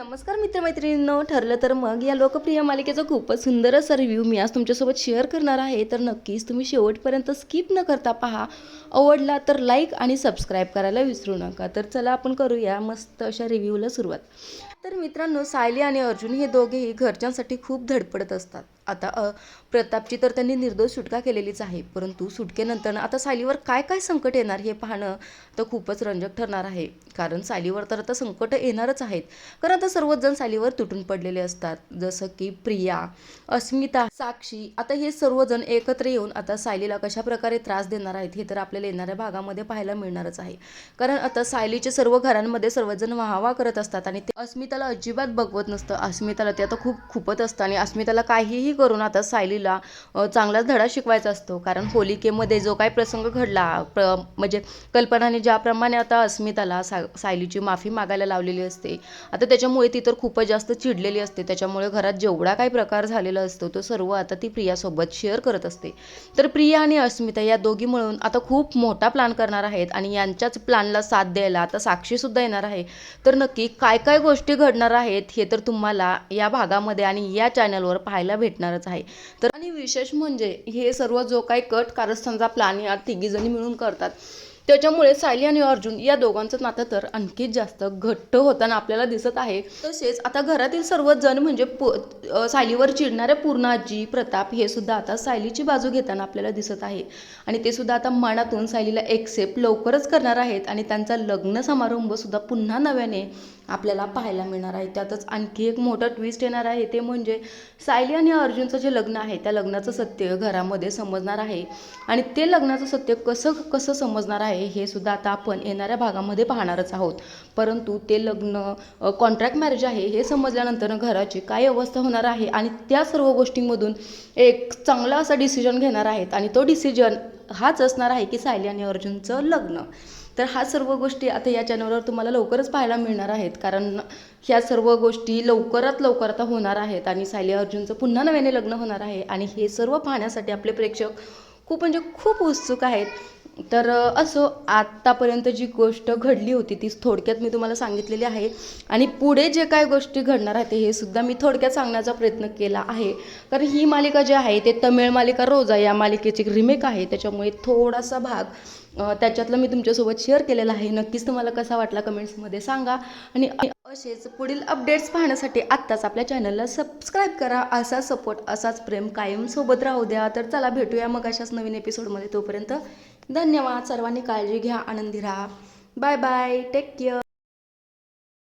नमस्कार मित्रमैत्रिणींनो ठरलं तर मग या लोकप्रिय मालिकेचा खूपच सुंदर असा रिव्ह्यू मी आज तुमच्यासोबत शेअर करणार आहे. तर नक्कीच तुम्ही शेवटपर्यंत स्किप न करता पहा. आवडला तर लाईक आणि सबस्क्राईब करायला विसरू नका. तर चला आपण करूया मस्त अशा रिव्ह्यूला सुरुवात. तर मित्रांनो सायली आणि अर्जुन हे दोघेही घरच्यांसाठी खूप धडपडत असतात. आता प्रतापची तर त्यांनी निर्दोष सुटका केलेलीच आहे परंतु सुटकेनंतर आता सायलीवर काय काय संकट येणार हे पाहणं तर खूपच रंजक ठरणार आहे. कारण सायलीवर तर आता संकट येणारच आहेत. कारण आता सर्वच जण सायलीवर तुटून पडलेले असतात. जसं की प्रिया अस्मिता साक्षी आता हे सर्वजण एकत्र येऊन आता सायलीला कशा प्रकारे त्रास देणार आहेत हे तर आपल्याला येणाऱ्या भागामध्ये पाहायला मिळणारच आहे. कारण आता सायलीचे सर्व घरांमध्ये सर्वजण वाहवा करत असतात आणि ते अस्मिताला अजिबात बघवत नसतं. अस्मिताला ते आता खूप खूपच असतं आणि अस्मिताला काहीही करून आता सायलीला चांगलाच धडा शिकवायचा असतो. कारण होलिकेमध्ये जो काही प्रसंग घडला प्र म्हणजे कल्पनाने ज्याप्रमाणे आता अस्मिताला सा सायलीची माफी मागायला लावलेली असते आता त्याच्यामुळे ती तर खूपच जास्त चिडलेली असते. त्याच्यामुळे घरात जेवढा काही प्रकार झालेला असतो तो सर्व आता ती प्रियासोबत शेअर करत असते. तर प्रिया आणि अस्मिता या दोघी मिळून आता खूप मोठा प्लॅन करणार आहेत आणि यांच्याच प्लॅनला साथ द्यायला आता साक्षीसुद्धा येणार आहे. तर नक्की काय काय गोष्टी घडणार आहेत हे तर तुम्हाला या भागामध्ये आणि या चॅनलवर पाहायला भेटणार. भेटणारच आहे. तर आणि विशेष म्हणजे हे सर्व जो काही कट कारस्थानचा प्लॅन या तिघीजणी मिळून करतात. त्याच्यामुळे सायली आणि अर्जुन या दोघांचं नातं तर आणखीच जास्त घट्ट होताना आपल्याला दिसत आहे. तसेच आता घरातील सर्वच जण म्हणजे सायलीवर चिडणाऱ्या पूर्णाजी प्रताप हे सुद्धा आता सायलीची बाजू घेताना आपल्याला दिसत आहे. आणि ते सुद्धा आता मनातून सायलीला एक्सेप्ट लवकरच करणार आहेत आणि त्यांचा लग्न समारंभ सुद्धा पुन्हा नव्याने आपल्याला पाहायला मिळणार आहे. त्यातच आणखी एक मोठं ट्विस्ट येणार आहे ते म्हणजे सायली आणि अर्जुनचं जे लग्न आहे त्या लग्नाचं सत्य घरामध्ये समजणार आहे. आणि ते लग्नाचं सत्य कसं कसं समजणार आहे हे सुद्धा आता आपण येणाऱ्या भागामध्ये पाहणारच आहोत. परंतु ते लग्न कॉन्ट्रॅक्ट मॅरेज आहे हे समजल्यानंतर घराची काय अवस्था होणार आहे आणि त्या सर्व गोष्टींमधून एक चांगला असा डिसिजन घेणार आहेत. आणि तो डिसिजन हाच असणार आहे की सायली आणि अर्जुनचं लग्न. तर हा सर्व गोष्टी आता या चॅनलवर तुम्हाला लवकरच पाहायला मिळणार आहेत. कारण ह्या सर्व गोष्टी लवकरात लवकर आता होणार आहेत आणि सायली अर्जुनचं पुन्हा नव्याने लग्न होणार आहे. आणि हे सर्व पाहण्यासाठी आपले प्रेक्षक खूप म्हणजे खूप उत्सुक आहेत. तर असो आत्तापर्यंत जी गोष्ट घडली होती ती थोडक्यात मी तुम्हाला सांगितलेली आहे. आणि पुढे जे काय गोष्टी घडणार आहेत हे सुद्धा मी थोडक्यात सांगण्याचा प्रयत्न केला आहे. कारण ही मालिका जी आहे ते तमिळ मालिका रोजा या मालिकेची रिमेक आहे. त्याच्यामुळे थोडासा भाग त्याच्यातलं मी तुमच्यासोबत शेअर केलेला आहे. नक्कीच तुम्हाला कसा वाटला कमेंट्समध्ये सांगा. आणि असेच पुढील अपडेट्स पाहण्यासाठी आत्ताच आपल्या चॅनलला सबस्क्राईब करा. असा सपोर्ट असाच प्रेम कायम सोबत राहू द्या. तर चला भेटूया मग अशाच नवीन एपिसोडमध्ये तोपर्यंत धन्यवाद. सर्वांनी काळजी घ्या आनंदी राहा. Bye bye. Take care